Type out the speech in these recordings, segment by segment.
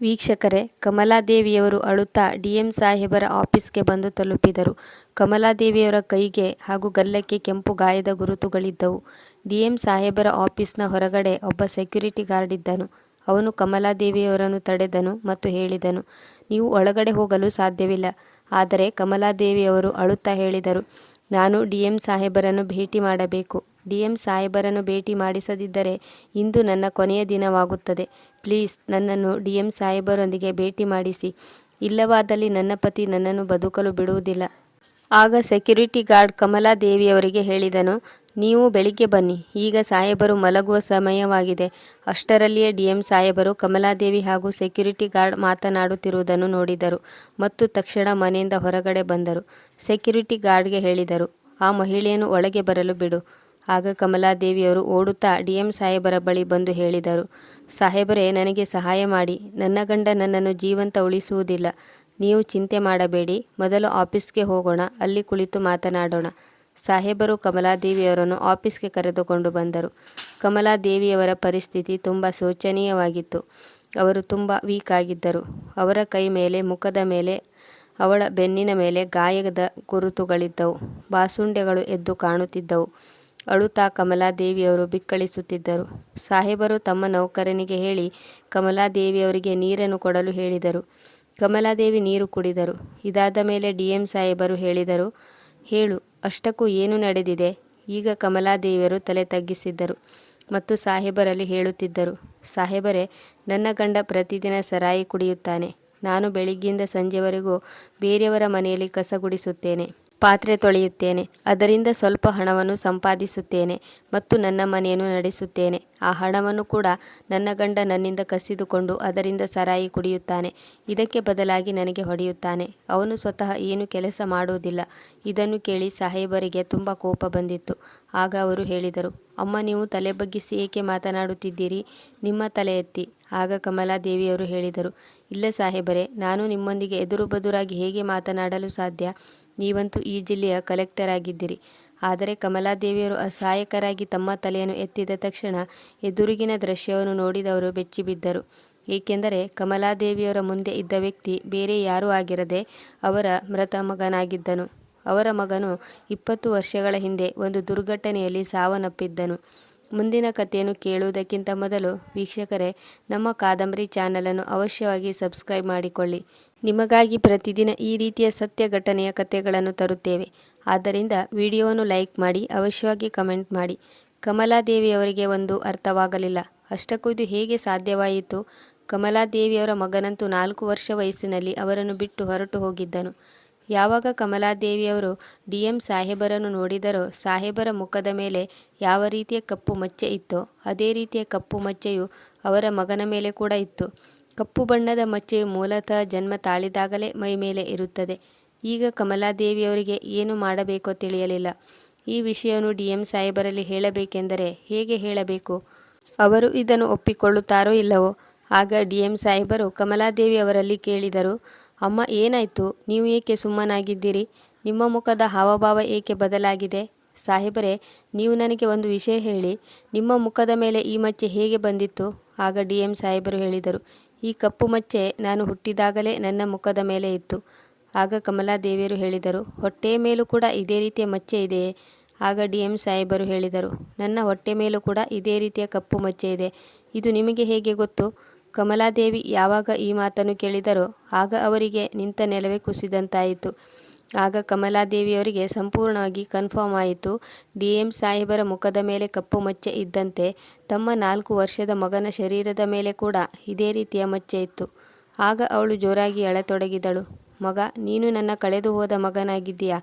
ವೀಕ್ಷಕರೇ, ಕಮಲಾದೇವಿಯವರು ಅಳುತ್ತಾ ಡಿಎಂ ಸಾಹೇಬರ ಆಫೀಸ್ಗೆ ಬಂದು ತಲುಪಿದರು. ಕಮಲಾದೇವಿಯವರ ಕೈಗೆ ಹಾಗೂ ಗಲ್ಲಕ್ಕೆ ಕೆಂಪು ಗಾಯದ ಗುರುತುಗಳಿದ್ದವು. ಡಿಎಂ ಸಾಹೇಬರ ಆಫೀಸ್ನ ಹೊರಗಡೆ ಒಬ್ಬ ಸೆಕ್ಯೂರಿಟಿ ಗಾರ್ಡ್ ಇದ್ದನು. ಅವನು ಕಮಲಾದೇವಿಯವರನ್ನು ತಡೆದನು ಮತ್ತು ಹೇಳಿದನು, ನೀವು ಒಳಗಡೆ ಹೋಗಲು ಸಾಧ್ಯವಿಲ್ಲ. ಆದರೆ ಕಮಲಾದೇವಿಯವರು ಅಳುತ್ತಾ ಹೇಳಿದರು, ನಾನು ಡಿಎಂ ಸಾಹೇಬರನ್ನು ಭೇಟಿ ಮಾಡಬೇಕು. ಡಿಎಂ ಸಾಹೇಬರನ್ನು ಭೇಟಿ ಮಾಡಿಸದಿದ್ದರೆ ಇಂದು ನನ್ನ ಕೊನೆಯ ದಿನವಾಗುತ್ತದೆ. ಪ್ಲೀಸ್ ನನ್ನನ್ನು ಡಿಎಂ ಸಾಹೇಬರೊಂದಿಗೆ ಭೇಟಿ ಮಾಡಿಸಿ. ಇಲ್ಲವಾದಲ್ಲಿ ನನ್ನ ಪತಿ ನನ್ನನ್ನು ಬದುಕಲು ಬಿಡುವುದಿಲ್ಲ. ಆಗ ಸೆಕ್ಯೂರಿಟಿ ಗಾರ್ಡ್ ಕಮಲಾದೇವಿಯವರಿಗೆ ಹೇಳಿದನು, ನೀವು ಬೆಳಿಗ್ಗೆ ಬನ್ನಿ. ಈಗ ಸಾಹೇಬರು ಮಲಗುವ ಸಮಯವಾಗಿದೆ. ಅಷ್ಟರಲ್ಲಿಯೇ ಡಿಎಂ ಸಾಹೇಬರು ಕಮಲಾದೇವಿ ಹಾಗೂ ಸೆಕ್ಯೂರಿಟಿ ಗಾರ್ಡ್ ಮಾತನಾಡುತ್ತಿರುವುದನ್ನು ನೋಡಿದರು ಮತ್ತು ತಕ್ಷಣ ಮನೆಯಿಂದ ಹೊರಗಡೆ ಬಂದರು. ಸೆಕ್ಯೂರಿಟಿ ಗಾರ್ಡ್ಗೆ ಹೇಳಿದರು, ಆ ಮಹಿಳೆಯನ್ನು ಒಳಗೆ ಬರಲು ಬಿಡು. ಆಗ ಕಮಲಾದೇವಿಯವರು ಓಡುತ್ತಾ ಡಿಎಂ ಸಾಹೇಬರ ಬಳಿ ಬಂದು ಹೇಳಿದರು, ಸಾಹೇಬರೇ, ನನಗೆ ಸಹಾಯ ಮಾಡಿ. ನನ್ನ ಗಂಡ ನನ್ನನ್ನು ಜೀವಂತ ಉಳಿಸುವುದಿಲ್ಲ. ನೀವು ಚಿಂತೆ ಮಾಡಬೇಡಿ. ಮೊದಲು ಆಫೀಸ್ಗೆ ಹೋಗೋಣ. ಅಲ್ಲಿ ಕುಳಿತು ಮಾತನಾಡೋಣ. ಸಾಹೇಬರು ಕಮಲಾದೇವಿಯವರನ್ನು ಆಫೀಸ್ಗೆ ಕರೆದುಕೊಂಡು ಬಂದರು. ಕಮಲಾದೇವಿಯವರ ಪರಿಸ್ಥಿತಿ ತುಂಬ ಶೋಚನೀಯವಾಗಿತ್ತು. ಅವರು ತುಂಬ ವೀಕ್ ಆಗಿದ್ದರು. ಅವರ ಕೈ ಮೇಲೆ, ಮುಖದ ಮೇಲೆ, ಅವಳ ಬೆನ್ನಿನ ಮೇಲೆ ಗಾಯದ ಗುರುತುಗಳಿದ್ದವು. ಬಾಸುಂಡೆಗಳು ಎದ್ದು ಕಾಣುತ್ತಿದ್ದವು. ಅಳುತ್ತಾ ಕಮಲಾದೇವಿಯವರು ಬಿಕ್ಕಳಿಸುತ್ತಿದ್ದರು. ಸಾಹೇಬರು ತಮ್ಮ ನೌಕರನಿಗೆ ಹೇಳಿ, ಕಮಲಾದೇವಿಯವರಿಗೆ ನೀರನ್ನು ಕೊಡಲು ಹೇಳಿದರು. ಕಮಲಾದೇವಿ ನೀರು ಕುಡಿದರು. ಇದಾದ ಮೇಲೆ ಡಿ ಎಂ ಸಾಹೇಬರು ಹೇಳಿದರು, ಹೇಳು, ಅಷ್ಟಕ್ಕೂ ಏನು ನಡೆದಿದೆ? ಈಗ ಕಮಲಾದೇವಿಯರು ತಲೆ ತಗ್ಗಿಸಿದ್ದರು ಮತ್ತು ಸಾಹೇಬರಲ್ಲಿ ಹೇಳುತ್ತಿದ್ದರು, ಸಾಹೇಬರೇ, ನನ್ನ ಗಂಡ ಪ್ರತಿದಿನ ಸರಾಯಿ ಕುಡಿಯುತ್ತಾನೆ. ನಾನು ಬೆಳಿಗ್ಗೆಯಿಂದ ಸಂಜೆವರೆಗೂ ಬೇರೆಯವರ ಮನೆಯಲ್ಲಿ ಕಸ ಗುಡಿಸುತ್ತೇನೆ. ಪಾತ್ರೆ ತೊಳೆಯುತ್ತೇನೆ. ಅದರಿಂದ ಸ್ವಲ್ಪ ಹಣವನ್ನು ಸಂಪಾದಿಸುತ್ತೇನೆ ಮತ್ತು ನನ್ನ ಮನೆಯನ್ನು ನಡೆಸುತ್ತೇನೆ. ಆ ಹಣವನ್ನು ಕೂಡ ನನ್ನ ಗಂಡ ನನ್ನಿಂದ ಕಸಿದುಕೊಂಡು ಅದರಿಂದ ಸರಾಯಿ ಕುಡಿಯುತ್ತಾನೆ. ಇದಕ್ಕೆ ಬದಲಾಗಿ ನನಗೆ ಹೊಡೆಯುತ್ತಾನೆ. ಅವನು ಸ್ವತಃ ಏನು ಕೆಲಸ ಮಾಡುವುದಿಲ್ಲ. ಇದನ್ನು ಕೇಳಿ ಸಾಹೇಬರಿಗೆ ತುಂಬ ಕೋಪ ಬಂದಿತ್ತು. ಆಗ ಅವರು ಹೇಳಿದರು, ಅಮ್ಮ, ನೀವು ತಲೆ ಬಗ್ಗಿಸಿ ಏಕೆ ಮಾತನಾಡುತ್ತಿದ್ದೀರಿ? ನಿಮ್ಮ ತಲೆ ಎತ್ತಿ. ಆಗ ಕಮಲಾದೇವಿಯವರು ಹೇಳಿದರು, ಇಲ್ಲ ಸಾಹೇಬರೇ, ನಾನು ನಿಮ್ಮೊಂದಿಗೆ ಎದುರು ಬದುರಾಗಿ ಹೇಗೆ ಮಾತನಾಡಲು ಸಾಧ್ಯ? ನೀವಂತೂ ಈ ಜಿಲ್ಲೆಯ ಕಲೆಕ್ಟರ್ ಆಗಿದ್ದೀರಿ ಆದರೆ ಕಮಲಾದೇವಿಯವರು ಅಸಹಾಯಕರಾಗಿ ತಮ್ಮ ತಲೆಯನ್ನು ಎತ್ತಿದ ತಕ್ಷಣ ಎದುರಿಗಿನ ದೃಶ್ಯವನ್ನು ನೋಡಿದವರು ಬೆಚ್ಚಿಬಿದ್ದರು. ಏಕೆಂದರೆ ಕಮಲಾದೇವಿಯವರ ಮುಂದೆ ಇದ್ದ ವ್ಯಕ್ತಿ ಬೇರೆ ಯಾರೂ ಆಗಿರದೆ ಅವರ ಮೃತ ಮಗನಾಗಿದ್ದನು. ಅವರ ಮಗನು ಇಪ್ಪತ್ತು ವರ್ಷಗಳ ಹಿಂದೆ ಒಂದು ದುರ್ಘಟನೆಯಲ್ಲಿ ಸಾವನ್ನಪ್ಪಿದ್ದನು. ಮುಂದಿನ ಕಥೆಯನ್ನು ಕೇಳುವುದಕ್ಕಿಂತ ಮೊದಲು ವೀಕ್ಷಕರೇ, ನಮ್ಮ ಕಾದಂಬರಿ ಚಾನಲನ್ನು ಅವಶ್ಯವಾಗಿ ಸಬ್ಸ್ಕ್ರೈಬ್ ಮಾಡಿಕೊಳ್ಳಿ. ನಿಮಗಾಗಿ ಪ್ರತಿದಿನ ಈ ರೀತಿಯ ಸತ್ಯ ಘಟನೆಯ ಕಥೆಗಳನ್ನು ತರುತ್ತೇವೆ. ಆದ್ದರಿಂದ ವಿಡಿಯೋವನ್ನು ಲೈಕ್ ಮಾಡಿ, ಅವಶ್ಯವಾಗಿ ಕಮೆಂಟ್ ಮಾಡಿ. ಕಮಲಾದೇವಿಯವರಿಗೆ ಒಂದು ಅರ್ಥವಾಗಲಿಲ್ಲ. ಅಷ್ಟಕ್ಕೂ ಇದು ಹೇಗೆ ಸಾಧ್ಯವಾಯಿತು? ಕಮಲಾದೇವಿಯವರ ಮಗನಂತೂ ನಾಲ್ಕು ವರ್ಷ ವಯಸ್ಸಿನಲ್ಲಿ ಅವರನ್ನು ಬಿಟ್ಟು ಹೊರಟು ಹೋಗಿದ್ದನು. ಯಾವಾಗ ಕಮಲಾದೇವಿಯವರು ಡಿ ಎಂ ಸಾಹೇಬರನ್ನು ನೋಡಿದರೋ, ಸಾಹೇಬರ ಮುಖದ ಮೇಲೆ ಯಾವ ರೀತಿಯ ಕಪ್ಪು ಮಚ್ಚೆ ಇತ್ತೋ, ಅದೇ ರೀತಿಯ ಕಪ್ಪು ಮಚ್ಚೆಯು ಅವರ ಮಗನ ಮೇಲೆ ಕೂಡ ಇತ್ತು. ಕಪ್ಪು ಬಣ್ಣದ ಮಚ್ಚೆಯು ಮೂಲತಃ ಜನ್ಮ ತಾಳಿದಾಗಲೇ ಮೈ ಮೇಲೆ ಇರುತ್ತದೆ. ಈಗ ಕಮಲಾದೇವಿಯವರಿಗೆ ಏನು ಮಾಡಬೇಕೋ ತಿಳಿಯಲಿಲ್ಲ. ಈ ವಿಷಯವನ್ನು ಡಿ ಎಂ ಸಾಹೇಬರಲ್ಲಿ ಹೇಳಬೇಕೆಂದರೆ ಹೇಗೆ ಹೇಳಬೇಕು? ಅವರು ಇದನ್ನು ಒಪ್ಪಿಕೊಳ್ಳುತ್ತಾರೋ ಇಲ್ಲವೋ? ಆಗ ಡಿ ಎಂ ಸಾಹೇಬರು ಕಮಲಾದೇವಿ ಅವರಲ್ಲಿ ಕೇಳಿದರು, ಅಮ್ಮ, ಏನಾಯಿತು? ನೀವು ಏಕೆ ಸುಮ್ಮನಾಗಿದ್ದೀರಿ? ನಿಮ್ಮ ಮುಖದ ಹಾವಭಾವ ಏಕೆ ಬದಲಾಗಿದೆ? ಸಾಹೇಬರೇ, ನೀವು ನನಗೆ ಒಂದು ವಿಷಯ ಹೇಳಿ. ನಿಮ್ಮ ಮುಖದ ಮೇಲೆ ಈ ಮಚ್ಚೆ ಹೇಗೆ ಬಂದಿತ್ತು? ಆಗ ಡಿ ಎಂ ಸಾಹೇಬರು ಹೇಳಿದರು ಈ ಕಪ್ಪು ಮಚ್ಚೆ ನಾನು ಹುಟ್ಟಿದಾಗಲೇ ನನ್ನ ಮುಖದ ಮೇಲೆ ಇತ್ತು. ಆಗ ಕಮಲಾದೇವಿಯರು ಹೇಳಿದರು ಹೊಟ್ಟೆಯ ಮೇಲೂ ಕೂಡ ಇದೇ ರೀತಿಯ ಮಚ್ಚೆ ಇದೆಯೇ? ಆಗ ಡಿ ಎಂ ಸಾಹೇಬರು ಹೇಳಿದರು, ನನ್ನ ಹೊಟ್ಟೆ ಮೇಲೂ ಕೂಡ ಇದೇ ರೀತಿಯ ಕಪ್ಪು ಮಚ್ಚೆ ಇದೆ. ಇದು ನಿಮಗೆ ಹೇಗೆ ಗೊತ್ತು? ಕಮಲಾದೇವಿ ಯಾವಾಗ ಈ ಮಾತನ್ನು ಕೇಳಿದರೋ, ಆಗ ಅವರಿಗೆ ನಿಂತ ನೆಲವೇ ಕುಸಿದಂತಾಯಿತು. ಆಗ ಕಮಲಾದೇವಿಯವರಿಗೆ ಸಂಪೂರ್ಣವಾಗಿ ಕನ್ಫರ್ಮ್ ಆಯಿತು. ಡಿ ಎಂ ಸಾಹೇಬರ ಮುಖದ ಮೇಲೆ ಕಪ್ಪು ಮಚ್ಚೆ ಇದ್ದಂತೆ ತಮ್ಮ ನಾಲ್ಕು ವರ್ಷದ ಮಗನ ಶರೀರದ ಮೇಲೆ ಕೂಡ ಇದೇ ರೀತಿಯ ಮಚ್ಚೆ ಇತ್ತು. ಆಗ ಅವಳು ಜೋರಾಗಿ ಅಳತೊಡಗಿದಳು. ಮಗ, ನೀನು ನನ್ನ ಕಳೆದು ಹೋದ ಮಗನಾಗಿದ್ದೀಯಾ?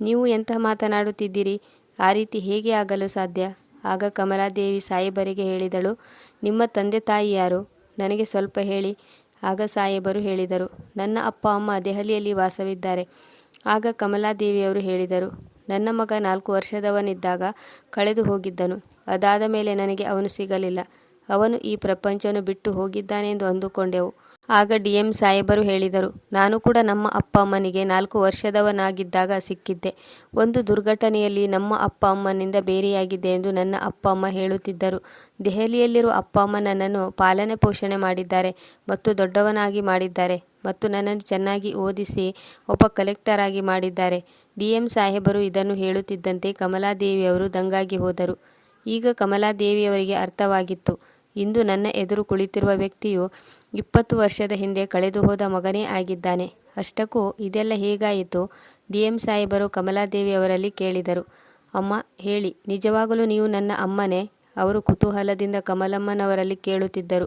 ನೀವು ಎಂಥ ಮಾತನಾಡುತ್ತಿದ್ದೀರಿ? ಆ ರೀತಿ ಹೇಗೆ ಆಗಲು ಸಾಧ್ಯ? ಆಗ ಕಮಲಾದೇವಿ ಸಾಹೇಬರಿಗೆ ಹೇಳಿದಳು, ನಿಮ್ಮ ತಂದೆ ತಾಯಿ ಯಾರು? ನನಗೆ ಸ್ವಲ್ಪ ಹೇಳಿ. ಆಗ ಸಾಹೇಬರು ಹೇಳಿದರು, ನನ್ನ ಅಪ್ಪ ಅಮ್ಮ ದೆಹಲಿಯಲ್ಲಿ ವಾಸವಿದ್ದಾರೆ. ಆಗ ಕಮಲಾದೇವಿಯವರು ಹೇಳಿದರು, ನನ್ನ ಮಗ ನಾಲ್ಕು ವರ್ಷದವನಿದ್ದಾಗ ಕಳೆದು ಹೋಗಿದ್ದನು, ಅದಾದ ಮೇಲೆ ನನಗೆ ಅವನು ಸಿಗಲಿಲ್ಲ. ಅವನು ಈ ಪ್ರಪಂಚವನ್ನು ಬಿಟ್ಟು ಹೋಗಿದ್ದಾನೆಂದು ಅಂದುಕೊಂಡೆವು. ಆಗ ಡಿ ಎಂ ಸಾಹೇಬರು ಹೇಳಿದರು, ನಾನು ಕೂಡ ನಮ್ಮ ಅಪ್ಪ ಅಮ್ಮನಿಗೆ ನಾಲ್ಕು ವರ್ಷದವನಾಗಿದ್ದಾಗ ಸಿಕ್ಕಿದ್ದೆ. ಒಂದು ದುರ್ಘಟನೆಯಲ್ಲಿ ನಮ್ಮ ಅಪ್ಪ ಅಮ್ಮನಿಂದ ಬೇರೆಯಾಗಿದೆ ಎಂದು ನನ್ನ ಅಪ್ಪ ಅಮ್ಮ ಹೇಳುತ್ತಿದ್ದರು. ದೆಹಲಿಯಲ್ಲಿರುವ ಅಪ್ಪ ಅಮ್ಮ ನನ್ನನ್ನು ಪಾಲನೆ ಪೋಷಣೆ ಮಾಡಿದ್ದಾರೆ ಮತ್ತು ದೊಡ್ಡವನಾಗಿ ಮಾಡಿದ್ದಾರೆ. ಮತ್ತು ನನ್ನನ್ನು ಚೆನ್ನಾಗಿ ಓದಿಸಿ ಒಬ್ಬ ಕಲೆಕ್ಟರ್ ಆಗಿ ಮಾಡಿದ್ದಾರೆ. ಡಿ ಎಂ ಸಾಹೇಬರು ಇದನ್ನು ಹೇಳುತ್ತಿದ್ದಂತೆ ಕಮಲಾದೇವಿಯವರು ದಂಗಾಗಿ ಹೋದರು. ಈಗ ಕಮಲಾದೇವಿಯವರಿಗೆ ಅರ್ಥವಾಗಿತ್ತು. ಇಂದು ನನ್ನ ಎದುರು ಕುಳಿತಿರುವ ವ್ಯಕ್ತಿಯು ಇಪ್ಪತ್ತು ವರ್ಷದ ಹಿಂದೆ ಕಳೆದು ಹೋದ ಮಗನೇ ಆಗಿದ್ದಾನೆ. ಅಷ್ಟಕ್ಕೂ ಇದೆಲ್ಲ ಹೇಗಾಯಿತು? ಡಿ ಎಂ ಸಾಹೇಬರು ಕಮಲಾದೇವಿಯವರಲ್ಲಿ ಕೇಳಿದರು. ಅಮ್ಮ, ಹೇಳಿ, ನಿಜವಾಗಲೂ ನೀವು ನನ್ನ ಅಮ್ಮನೇ? ಅವರು ಕುತೂಹಲದಿಂದ ಕಮಲಮ್ಮನವರಲ್ಲಿ ಕೇಳುತ್ತಿದ್ದರು.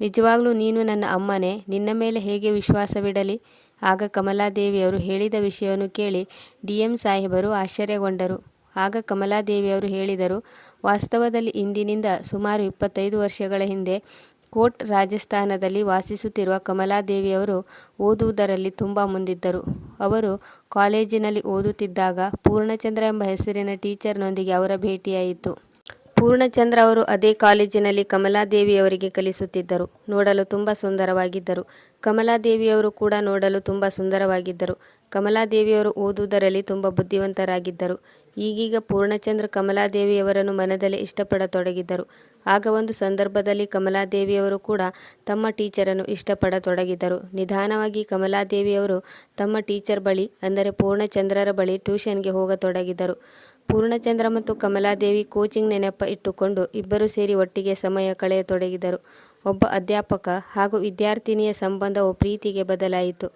ನಿಜವಾಗ್ಲೂ ನೀನು ನನ್ನ ಅಮ್ಮನೇ, ನಿನ್ನ ಮೇಲೆ ಹೇಗೆ ವಿಶ್ವಾಸವಿಡಲಿ? ಆಗ ಕಮಲಾದೇವಿಯವರು ಹೇಳಿದ ವಿಷಯವನ್ನು ಕೇಳಿ ಡಿ ಎಂ ಸಾಹೇಬರು ಆಶ್ಚರ್ಯಗೊಂಡರು. ಆಗ ಕಮಲಾದೇವಿಯವರು ಹೇಳಿದರು, ವಾಸ್ತವದಲ್ಲಿ ಇಂದಿನಿಂದ ಸುಮಾರು ಇಪ್ಪತ್ತೈದು ವರ್ಷಗಳ ಹಿಂದೆ ಕೋಟ್ ರಾಜಸ್ಥಾನದಲ್ಲಿ ವಾಸಿಸುತ್ತಿರುವ ಕಮಲಾದೇವಿಯವರು ಓದುವುದರಲ್ಲಿ ತುಂಬ ಮುಂದಿದ್ದರು. ಅವರು ಕಾಲೇಜಿನಲ್ಲಿ ಓದುತ್ತಿದ್ದಾಗ ಪೂರ್ಣಚಂದ್ರ ಎಂಬ ಹೆಸರಿನ ಟೀಚರ್ನೊಂದಿಗೆ ಅವರ ಭೇಟಿಯಾಯಿತು. ಪೂರ್ಣಚಂದ್ರ ಅವರು ಅದೇ ಕಾಲೇಜಿನಲ್ಲಿ ಕಮಲಾದೇವಿಯವರಿಗೆ ಕಲಿಸುತ್ತಿದ್ದರು. ನೋಡಲು ತುಂಬ ಸುಂದರವಾಗಿದ್ದರು. ಕಮಲಾದೇವಿಯವರು ಕೂಡ ನೋಡಲು ತುಂಬ ಸುಂದರವಾಗಿದ್ದರು. ಕಮಲಾದೇವಿಯವರು ಓದುವುದರಲ್ಲಿ ತುಂಬ ಬುದ್ಧಿವಂತರಾಗಿದ್ದರು. ಈಗೀಗ ಪೂರ್ಣಚಂದ್ರ ಕಮಲಾದೇವಿಯವರನ್ನು ಮನದಲ್ಲಿ ಇಷ್ಟಪಡತೊಡಗಿದ್ದರು. ಆಗ ಒಂದು ಸಂದರ್ಭದಲ್ಲಿ ಕಮಲಾದೇವಿಯವರು ಕೂಡ ತಮ್ಮ ಟೀಚರನ್ನು ಇಷ್ಟಪಡತೊಡಗಿದ್ದರು. ನಿಧಾನವಾಗಿ ಕಮಲಾದೇವಿಯವರು ತಮ್ಮ ಟೀಚರ್ ಬಳಿ, ಅಂದರೆ ಪೂರ್ಣಚಂದ್ರರ ಬಳಿ ಟ್ಯೂಷನ್ಗೆ ಹೋಗತೊಡಗಿದರು ಪೂರ್ಣಚಂದ್ರ ಮತ್ತು ಕಮಲಾದೇವಿ ಕೋಚಿಂಗ್ ನೆನಪ ಇಟ್ಟುಕೊಂಡು ಇಬ್ಬರು ಸೇರಿ ಒಟ್ಟಿಗೆ ಸಮಯ ಕಳೆಯತೊಡಗಿದರು. ಒಬ್ಬ ಅಧ್ಯಾಪಕ ಹಾಗೂ ವಿದ್ಯಾರ್ಥಿನಿಯ ಸಂಬಂಧವು ಪ್ರೀತಿಗೆ ಬದಲಾಯಿತು.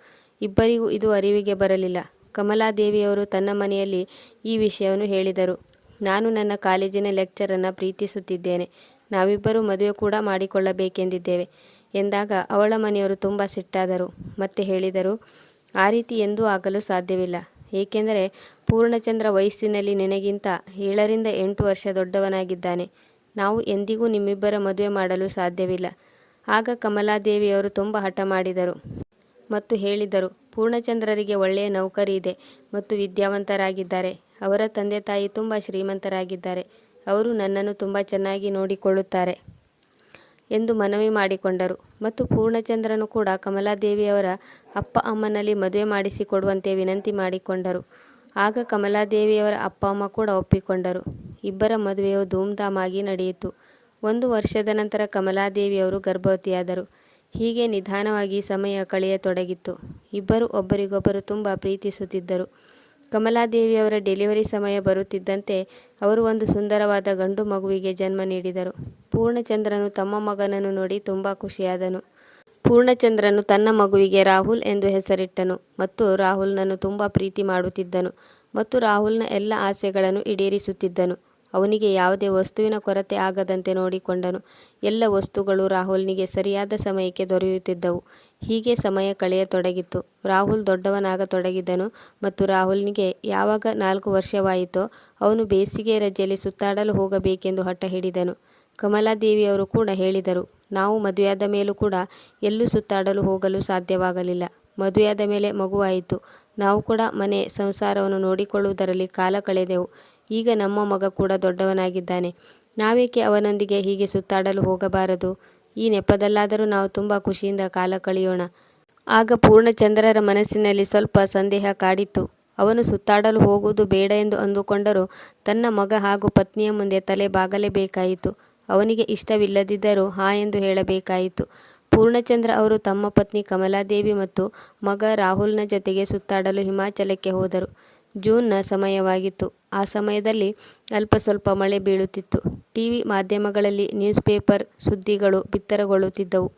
ಇಬ್ಬರಿಗೂ ಇದು ಅರಿವಿಗೆ ಬರಲಿಲ್ಲ. ಕಮಲಾದೇವಿಯವರು ತನ್ನ ಮನೆಯಲ್ಲಿ ಈ ವಿಷಯವನ್ನು ಹೇಳಿದರು. ನಾನು ನನ್ನ ಕಾಲೇಜಿನ ಲೆಕ್ಚರನ್ನು ಪ್ರೀತಿಸುತ್ತಿದ್ದೇನೆ. ನಾವಿಬ್ಬರು ಮದುವೆ ಕೂಡ ಮಾಡಿಕೊಳ್ಳಬೇಕೆಂದಿದ್ದೇವೆ ಎಂದಾಗ ಅವಳ ಮನೆಯವರು ತುಂಬ ಸಿಟ್ಟಾದರು. ಮತ್ತೆ ಹೇಳಿದರು, ಆ ರೀತಿ ಎಂದೂ ಆಗಲು ಸಾಧ್ಯವಿಲ್ಲ. ಏಕೆಂದರೆ ಪೂರ್ಣಚಂದ್ರ ವಯಸ್ಸಿನಲ್ಲಿ ನಿನಗಿಂತ ಏಳರಿಂದ ಎಂಟು ವರ್ಷ ದೊಡ್ಡವನಾಗಿದ್ದಾನೆ. ನಾವು ಎಂದಿಗೂ ನಿಮ್ಮಿಬ್ಬರ ಮದುವೆ ಮಾಡಲು ಸಾಧ್ಯವಿಲ್ಲ. ಆಗ ಕಮಲಾದೇವಿಯವರು ತುಂಬ ಹಠ ಮಾಡಿದರು ಮತ್ತು ಹೇಳಿದರು, ಪೂರ್ಣಚಂದ್ರರಿಗೆ ಒಳ್ಳೆಯ ನೌಕರಿ ಇದೆ ಮತ್ತು ವಿದ್ಯಾವಂತರಾಗಿದ್ದಾರೆ. ಅವರ ತಂದೆ ತಾಯಿ ತುಂಬ ಶ್ರೀಮಂತರಾಗಿದ್ದಾರೆ. ಅವರು ನನ್ನನ್ನು ತುಂಬ ಚೆನ್ನಾಗಿ ನೋಡಿಕೊಳ್ಳುತ್ತಾರೆ ಎಂದು ಮನವಿ ಮಾಡಿಕೊಂಡರು ಮತ್ತು ಪೂರ್ಣಚಂದ್ರನು ಕೂಡ ಕಮಲಾದೇವಿಯವರ ಅಪ್ಪ ಅಮ್ಮನಲ್ಲಿ ಮದುವೆ ಮಾಡಿಸಿಕೊಡುವಂತೆ ವಿನಂತಿ ಮಾಡಿಕೊಂಡರು. ಆಗ ಕಮಲಾದೇವಿಯವರ ಅಪ್ಪ ಅಮ್ಮ ಕೂಡ ಒಪ್ಪಿಕೊಂಡರು. ಇಬ್ಬರ ಮದುವೆಯು ಧೂಮ್ಧಾಮಾಗಿ ನಡೆಯಿತು. ಒಂದು ವರ್ಷದ ನಂತರ ಕಮಲಾದೇವಿಯವರು ಗರ್ಭವತಿಯಾದರು. ಹೀಗೆ ನಿಧಾನವಾಗಿ ಸಮಯ ಕಳೆಯತೊಡಗಿತ್ತು. ಇಬ್ಬರು ಒಬ್ಬರಿಗೊಬ್ಬರು ತುಂಬ ಪ್ರೀತಿಸುತ್ತಿದ್ದರು. ಕಮಲಾದೇವಿಯವರ ಡೆಲಿವರಿ ಸಮಯ ಬರುತ್ತಿದ್ದಂತೆ ಅವರು ಒಂದು ಸುಂದರವಾದ ಗಂಡು ಮಗುವಿಗೆ ಜನ್ಮ ನೀಡಿದರು. ಪೂರ್ಣಚಂದ್ರನು ತಮ್ಮ ಮಗನನ್ನು ನೋಡಿ ತುಂಬ ಖುಷಿಯಾದನು. ಪೂರ್ಣಚಂದ್ರನು ತನ್ನ ಮಗುವಿಗೆ ರಾಹುಲ್ ಎಂದು ಹೆಸರಿಟ್ಟನು ಮತ್ತು ರಾಹುಲ್ನನ್ನು ತುಂಬ ಪ್ರೀತಿ ಮಾಡುತ್ತಿದ್ದನು ಮತ್ತು ರಾಹುಲ್ನ ಎಲ್ಲ ಆಸೆಗಳನ್ನು ಈಡೇರಿಸುತ್ತಿದ್ದನು. ಅವನಿಗೆ ಯಾವುದೇ ವಸ್ತುವಿನ ಕೊರತೆ ಆಗದಂತೆ ನೋಡಿಕೊಂಡನು. ಎಲ್ಲ ವಸ್ತುಗಳು ರಾಹುಲ್ನಿಗೆ ಸರಿಯಾದ ಸಮಯಕ್ಕೆ ದೊರೆಯುತ್ತಿದ್ದವು. ಹೀಗೆ ಸಮಯ ಕಳೆಯತೊಡಗಿತ್ತು. ರಾಹುಲ್ ದೊಡ್ಡವನಾಗತೊಡಗಿದ್ದನು ಮತ್ತು ರಾಹುಲ್ನಿಗೆ ಯಾವಾಗ ನಾಲ್ಕು ವರ್ಷವಾಯಿತೋ ಅವನು ಬೇಸಿಗೆ ರಜೆಯಲ್ಲಿ ಸುತ್ತಾಡಲು ಹೋಗಬೇಕೆಂದು ಹಠ ಹಿಡಿದನು ಕಮಲಾದೇವಿಯವರು ಕೂಡ ಹೇಳಿದರು, ನಾವು ಮದುವೆಯಾದ ಮೇಲೂ ಕೂಡ ಎಲ್ಲೂ ಸುತ್ತಾಡಲು ಹೋಗಲು ಸಾಧ್ಯವಾಗಲಿಲ್ಲ. ಮದುವೆಯಾದ ಮೇಲೆ ಮಗುವಾಯಿತು. ನಾವು ಕೂಡ ಮನೆ ಸಂಸಾರವನ್ನು ನೋಡಿಕೊಳ್ಳುವುದರಲ್ಲಿ ಕಾಲ ಕಳೆದೆವು. ಈಗ ನಮ್ಮ ಮಗ ಕೂಡ ದೊಡ್ಡವನಾಗಿದ್ದಾನೆ. ನಾವೇಕೆ ಅವನೊಂದಿಗೆ ಹೀಗೆ ಸುತ್ತಾಡಲು ಹೋಗಬಾರದು? ಈ ನೆಪದಲ್ಲಾದರೂ ನಾವು ತುಂಬ ಖುಷಿಯಿಂದ ಕಾಲ ಕಳೆಯೋಣ ಆಗ ಪೂರ್ಣಚಂದ್ರರ ಮನಸ್ಸಿನಲ್ಲಿ ಸ್ವಲ್ಪ ಸಂದೇಹ ಕಾಡಿತ್ತು. ಅವನು ಸುತ್ತಾಡಲು ಹೋಗುವುದು ಬೇಡ ಎಂದು ಅಂದುಕೊಂಡರೂ ತನ್ನ ಮಗ ಹಾಗೂ ಪತ್ನಿಯ ಮುಂದೆ ತಲೆ ಬಾಗಲೇಬೇಕಾಯಿತು. ಅವನಿಗೆ ಇಷ್ಟವಿಲ್ಲದಿದ್ದರೂ ಹಾ ಎಂದು ಹೇಳಬೇಕಾಯಿತು. ಪೂರ್ಣಚಂದ್ರ ಅವರು ತಮ್ಮ ಪತ್ನಿ ಕಮಲಾದೇವಿ ಮತ್ತು ಮಗ ರಾಹುಲ್ನ ಜೊತೆಗೆ ಸುತ್ತಾಡಲು ಹಿಮಾಚಲಕ್ಕೆ ಹೋದರು. ಜೂನ್ನ ಸಮಯವಾಗಿತ್ತು. ಆ ಸಮಯದಲ್ಲಿ ಅಲ್ಪ ಸ್ವಲ್ಪ ಮಳೆ ಬೀಳುತ್ತಿತ್ತು. ಟಿವಿ ಮಾಧ್ಯಮಗಳಲ್ಲಿ ನ್ಯೂಸ್ ಪೇಪರ್ ಸುದ್ದಿಗಳು ಬಿತ್ತರಗೊಳ್ಳುತ್ತಿದ್ದವು.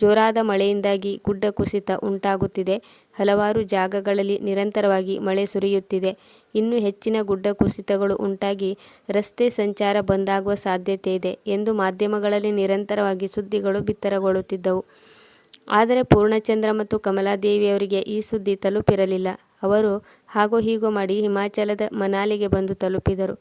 ಜೋರಾದ ಮಳೆಯಿಂದಾಗಿ ಗುಡ್ಡ ಕುಸಿತ ಉಂಟಾಗುತ್ತಿದೆ. ಹಲವಾರು ಜಾಗಗಳಲ್ಲಿ ನಿರಂತರವಾಗಿ ಮಳೆ ಸುರಿಯುತ್ತಿದೆ. ಇನ್ನು ಹೆಚ್ಚಿನ ಗುಡ್ಡ ಕುಸಿತಗಳು ಉಂಟಾಗಿ ರಸ್ತೆ ಸಂಚಾರ ಬಂದಾಗುವ ಸಾಧ್ಯತೆ ಇದೆ ಎಂದು ಮಾಧ್ಯಮಗಳಲ್ಲಿ ನಿರಂತರವಾಗಿ ಸುದ್ದಿಗಳು ಬಿತ್ತರಗೊಳ್ಳುತ್ತಿದ್ದವು. ಆದರೆ ಪೂರ್ಣಚಂದ್ರ ಮತ್ತು ಕಮಲಾದೇವಿಯವರಿಗೆ ಈ ಸುದ್ದಿ ತಲುಪಿರಲಿಲ್ಲ. ಅವರು ಹಾಗೋ ಹೀಗೋ ಮಾಡಿ ಹಿಮಾಚಲದ ಮನಾಲಿಗೆ ಬಂದು ತಲುಪಿದರು.